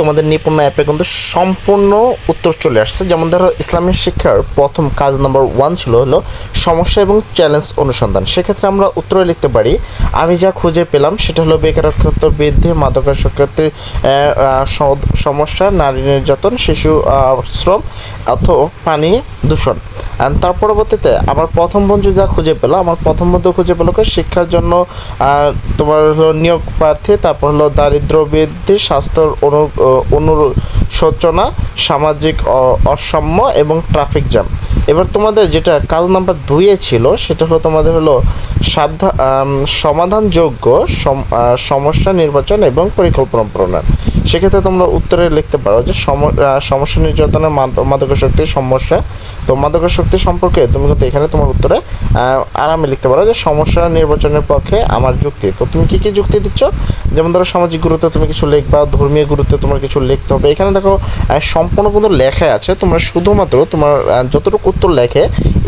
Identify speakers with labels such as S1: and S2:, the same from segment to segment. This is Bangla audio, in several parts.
S1: তোমাদের নিপুণ অ্যাপে কিন্তু সম্পূর্ণ উত্তর চলে আসছে। যেমন ধরো ইসলামিক শিক্ষার প্রথম কাজ নাম্বার ওয়ান ছিল হলো সমস্যা এবং চ্যালেঞ্জ অনুসন্ধান। সেক্ষেত্রে আমরা উত্তরে লিখতে পারি, আমি যা খুঁজে পেলাম সেটা হলো বেকারত্ব বৃদ্ধি মাদকাসক্তির সমস্যা, নারী নির্যাতন, শিশু শ্রম অথবা পানি দূষণ। তার পরবর্তীতে আমার প্রথম বন্ধু যা খুঁজে পেল আমার প্রথম বন্ধু খুঁজে পেল শিক্ষার জন্য তোমার হলো নিয়োগ প্রার্থী তারপর হলো দারিদ্র বৃদ্ধি স্বাস্থ্যর অনু অনুশোচনা সামাজিক অসাম্য এবং ট্রাফিক জ্যাম। এবার তোমাদের যেটা কাজ নাম্বার দুইয়ে ছিল সেটা হলো তোমাদের হলো সাবধা আম, সমাধানযোগ্য সম- সমস্যা নির্বাচন এবং পরিকল্পনা প্রণয়ন। সেক্ষেত্রে তোমরা উত্তরে লিখতে পারো যে সম- সমস্যা নির্যাতনের মাদ- মাদকাসক্তির সমস্যা তো মাদকের শক্তি সম্পর্কে তুমি কিন্তু এখানে তোমার উত্তরে আরামে লিখতে পারো যে সমস্যা নির্বাচনের পক্ষে আমার যুক্তি। তো তুমি কী কী যুক্তি দিচ্ছ? যেমন ধরো সামাজিক গুরুত্ব তুমি কিছু লিখবা, ধর্মীয় গুরুত্বে তোমার কিছু লিখতে হবে। এখানে দেখো সম্পূর্ণ কিন্তু লেখা আছে। তোমরা শুধুমাত্র তোমার যতটুকু উত্তর লেখে,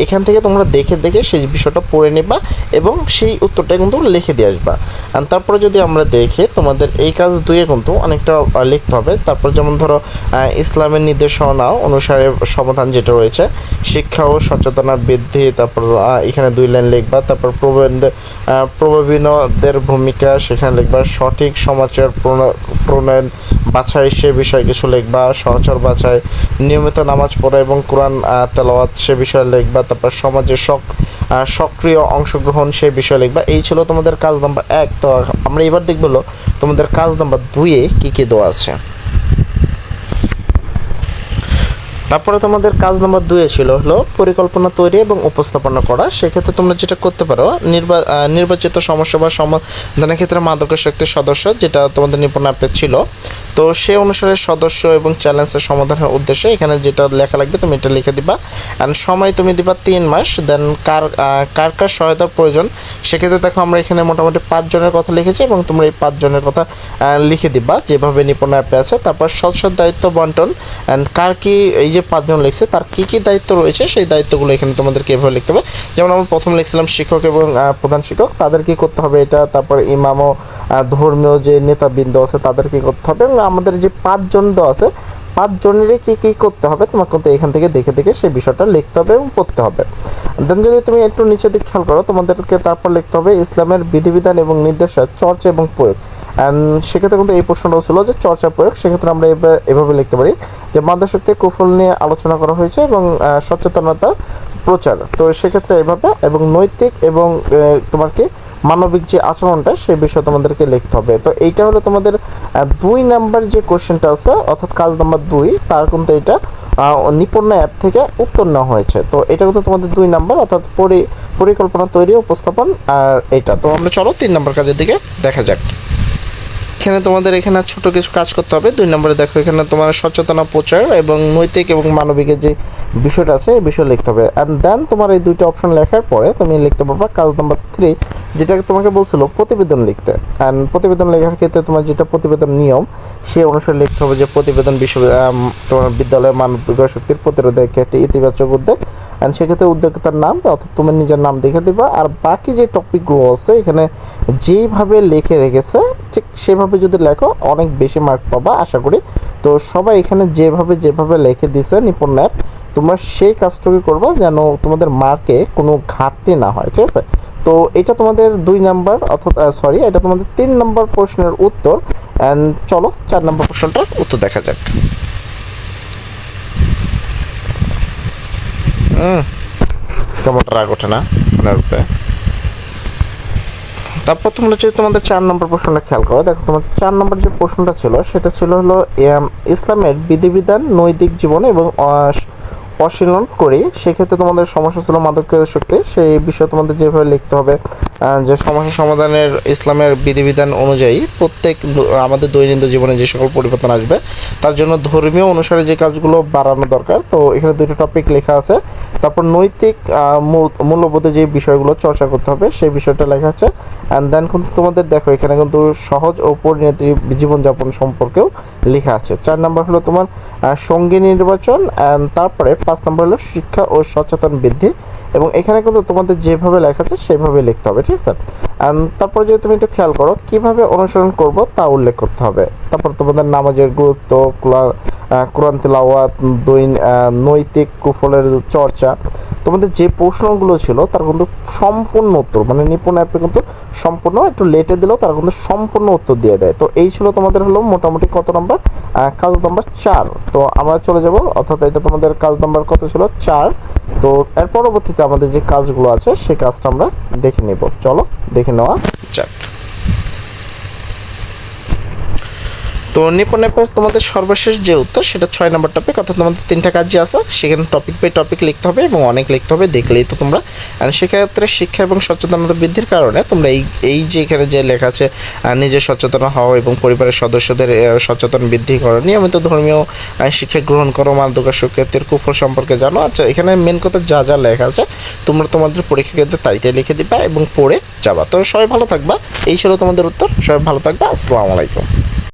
S1: এখান থেকে তোমরা দেখে দেখে সেই বিষয়টা পড়ে নেবা এবং সেই উত্তরটা কিন্তু লিখে দিয়ে আসবা। তারপরে যদি আমরা দেখি, তোমাদের এই কাজ দুয়ে কিন্তু অনেকটা লিখতে হবে। তারপর যেমন ধরো ইসলামের নির্দেশনা অনুসারে সমাধান যেটা রয়েছে শিক্ষা ও সচেতনা বৃদ্ধি, তারপর এখানে দুই লাইন লিখবা, তারপর প্রবন্ধ প্রবীণদের ভূমিকা, সেখানে লিখবা, সঠিক প্রণ- প্রণয়ন, বাছাই, সে বিষয়ে কিছু লিখবা, সহচর বাছাই, নিয়মিত নামাজ পড়া এবং কোরআন তেলাওয়াত, সে বিষয়ে লিখবা, তারপর সমাজে সক সক্রিয় অংশগ্রহণ, সে বিষয়ে লিখবা। এই ছিল তোমাদের কাজ নাম্বার এক। তো আমরা এবার দেখব তোমাদের কাজ নাম্বার দুইয়ে কী কী দেওয়া আছে। তারপরে তোমাদের কাজ নম্বর দুয়ে ছিল হলো পরিকল্পনা তৈরি এবং উপস্থাপনা করা। সেক্ষেত্রে তোমরা যেটা করতে পারো, নির্বা নির্বাচিত সমস্যা বা সমাধানের ক্ষেত্রে মাদকের শক্তির সদস্য, যেটা তোমাদের নিপুণ অ্যাপে ছিল তো সে অনুসারে সদস্য এবং চ্যালেঞ্জের সমাধানের উদ্দেশ্যে এখানে যেটা লেখা লাগবে তুমি এটা লিখে দিবা। অ্যান্ড সময় তুমি দিবা তিন মাস দেন কার কার কার সহায়তার প্রয়োজন সেক্ষেত্রে দেখো আমরা এখানে মোটামুটি পাঁচজনের কথা লিখেছি এবং তোমরা এই পাঁচজনের কথা লিখে দিবা যেভাবে নিপুণ অ্যাপে আছে। তারপর স্বচ্ছ দায়িত্ব বন্টন অ্যান্ড কার কি এই যে পাঁচজন লিখছে তার কি কি দায়িত্ব রয়েছে সেই দায়িত্বগুলো এখানে তোমাদেরকে এভাবে লিখতে হবে। যেমন আমরা প্রথম লিখছিলাম শিক্ষক এবং প্রধান শিক্ষক তাদের কি করতে হবে এটা তারপর ইমাম ও আহ, ধর্মীয় যে নেতাবৃন্দ আছে তাদের কি করতে হবে এবং আমাদের যে পাঁচজন দেওয়া আছে, পাঁচজনেরই কী কী করতে হবে তোমাকে কিন্তু এখান থেকে দেখে দেখে সেই বিষয়টা লিখতে হবে এবং পড়তে হবে। দেন যদি তুমি একটু নিচে দিক খেয়াল করো, তোমাদেরকে তারপর লিখতে হবে ইসলামের বিধিবিধান এবং নির্দেশা চর্চা এবং প্রয়োগ। সেক্ষেত্রে কিন্তু এই প্রশ্নটাও ছিল যে চর্চা প্রয়োগ, সেক্ষেত্রে আমরা এবার এভাবে লিখতে পারি যে মাদশক্তির কুফল নিয়ে আলোচনা করা হয়েছে এবং সচেতনতার প্রচার। তো সেক্ষেত্রে এভাবে এবং নৈতিক এবং তোমার কি মানবিক যে আচরণটা, সে বিষয়ে তোমাদেরকে লিখতে হবে। তো এইটা হলো তোমাদের দুই নাম্বার যে কোশ্চেনটা আছে, অর্থাৎ কাজ নাম্বার দুই, তার কিন্তু এটা নিপুণ অ্যাপ থেকে উত্তর নেওয়া হয়েছে। তো এটা কিন্তু তোমাদের দুই নাম্বার, অর্থাৎ পরি, পরিকল্পনা তৈরি, উপস্থাপন আর এটা। তো আমরা চলো তিন নাম্বার কাজের দিকে দেখা যাক। এখানে তোমাদের এখানে ছোট কিছু কাজ করতে হবে। দুই নম্বরে দেখো, এখানে তোমার সচেতনা প্রচার এবং নৈতিক এবং মানবিকের যে বিষয়টা আছে, এই বিষয় লিখতে হবে। অ্যান্ড দেন তোমার এই দুইটা অপশন লেখার পরে তুমি লিখতে পারবা কাজ নাম্বার থ্রি যেটাকে তোমাকে বলছিল প্রতিবেদন লিখতে। অ্যান্ড প্রতিবেদন লেখার ক্ষেত্রে তোমার যেটা প্রতিবেদন নিয়ম, সে অনুসারে লিখতে হবে যে প্রতিবেদন বিশ্ব তোমার বিদ্যালয়ের মানব বিকাশ শক্তির প্রতিরোধে একটি ইতিবাচক উদ্যোগ। অ্যান্ড সেক্ষেত্রে উদ্যোক্তার নাম, অর্থাৎ তুমি নিজের নাম দেখে দিবা। আর বাকি যে টপিকগুলো আছে, এখানে যেইভাবে লিখে রেখেছে, ঠিক সেভাবে যদি লেখো, অনেক বেশি মার্ক পাবা, আশা করি। তো সবাই এখানে যেভাবে যেভাবে লিখে দিছে নিপুণ অ্যাপ তোমরা সেই কাজটুকু করব যেন তোমাদের মার্কে কোনো ঘাটতি না হয়, ঠিক আছে? তো এটা তোমাদের দুই নাম্বার, অর্থাৎ সরি এটা তোমাদের তিন নম্বর প্রশ্নের উত্তর। অ্যান্ড চলো, চার নম্বর প্রশ্নটার উত্তর দেখা যাক। কেমন রাগ ওঠে না উপরে? তারপর তোমরা যদি তোমাদের চার নম্বর প্রশ্নটা খেয়াল করো, দেখো তোমাদের চার নম্বর যে প্রশ্নটা ছিল, সেটা ছিল হলো ইসলামের বিধিবিধান, নৈতিক জীবন এবং অশীলন করি, সেক্ষেত্রে তোমাদের সমস্যা ছিল মাদকের শক্তি। সেই বিষয়ে তোমাদের যেভাবে লিখতে হবে যে সমস্যা সমাধানের ইসলামের বিধিবিধান অনুযায়ী প্রত্যেক আমাদের দৈনন্দিন জীবনে যে সকল পরিবর্তন আসবে, তার জন্য ধর্মীয় অনুসারে যে কাজগুলো বাড়ানো দরকার। তো এখানে দুটো টপিক লেখা আছে। তারপর নৈতিক মূল- মূল্যবোধে যে বিষয়গুলো চর্চা করতে হবে, সেই বিষয়টা লেখা আছে। অ্যান্ড দেন কিন্তু তোমাদের দেখো, এখানে কিন্তু সহজ ও পরিণতি জীবনযাপন সম্পর্কেও লেখা আছে। চার নম্বর হলো তোমার সঙ্গী নির্বাচন অ্যান্ড তারপরে পাঁচ নম্বর হলো শিক্ষা ও সচেতন বৃদ্ধি। এবং এখানে কিন্তু তোমাদের যেভাবে লেখা আছে, সেভাবে লিখতে হবে, ঠিক আছে? তারপর যদি তুমি একটু খেয়াল করো, কীভাবে অনুসরণ করব তা উল্লেখ করতে হবে। তারপর তোমাদের নামাজের গুরুত্ব, কোরআন- তেলাওয়াত নৈতিক কুফলের চর্চা। তোমাদের যে প্রশ্নগুলো ছিল, তার কিন্তু সম্পূর্ণ উত্তর মানে নিপুণ অ্যাপে কিন্তু সম্পূর্ণ, একটু লেটে দিলেও তারা কিন্তু সম্পূর্ণ উত্তর দিয়ে দেয়। তো এই ছিল তোমাদের হলো মোটামুটি কত নম্বর কাজ নাম্বার চার। তো আমরা চলে যাব, অর্থাৎ এটা তোমাদের কাজ নাম্বার কত ছিল? চার। তো এর পরবর্তীতে আমাদের যে কাজগুলো আছে সেই কাজটা আমরা দেখে নেব। চলো, দেখে নেওয়া যাক। তো নিপন অ্যাপের তোমাদের সর্বশেষ যে উত্তর, সেটা ছয় নম্বর টপিক অর্থাৎ তোমাদের তিনটা কাজ যে আছে। সেখানে টপিক বাই টপিক লিখতে হবে এবং অনেক লিখতে হবে, দেখলেই তো তোমরা। আর সেক্ষেত্রে শিক্ষা এবং সচেতনতা বৃদ্ধির কারণে তোমরা এই এই যে এখানে যে লেখা আছে নিজে সচেতন হও এবং পরিবারের সদস্যদের সচেতন বৃদ্ধি করো। নিয়মিত ধর্মীয় শিক্ষা গ্রহণ করো মাদকাসক্তের কুফল সম্পর্কে জানো। আচ্ছা এখানে মেন কথা যা যা লেখা আছে, তোমরা তোমাদের পরীক্ষা কেন্দ্রে তাই তাই লিখে দিবা এবং পড়ে যাবা। তো সবাই ভালো থাকবা। এই ছিল তোমাদের উত্তর। সবাই ভালো থাকবা। আসসালামু আলাইকুম।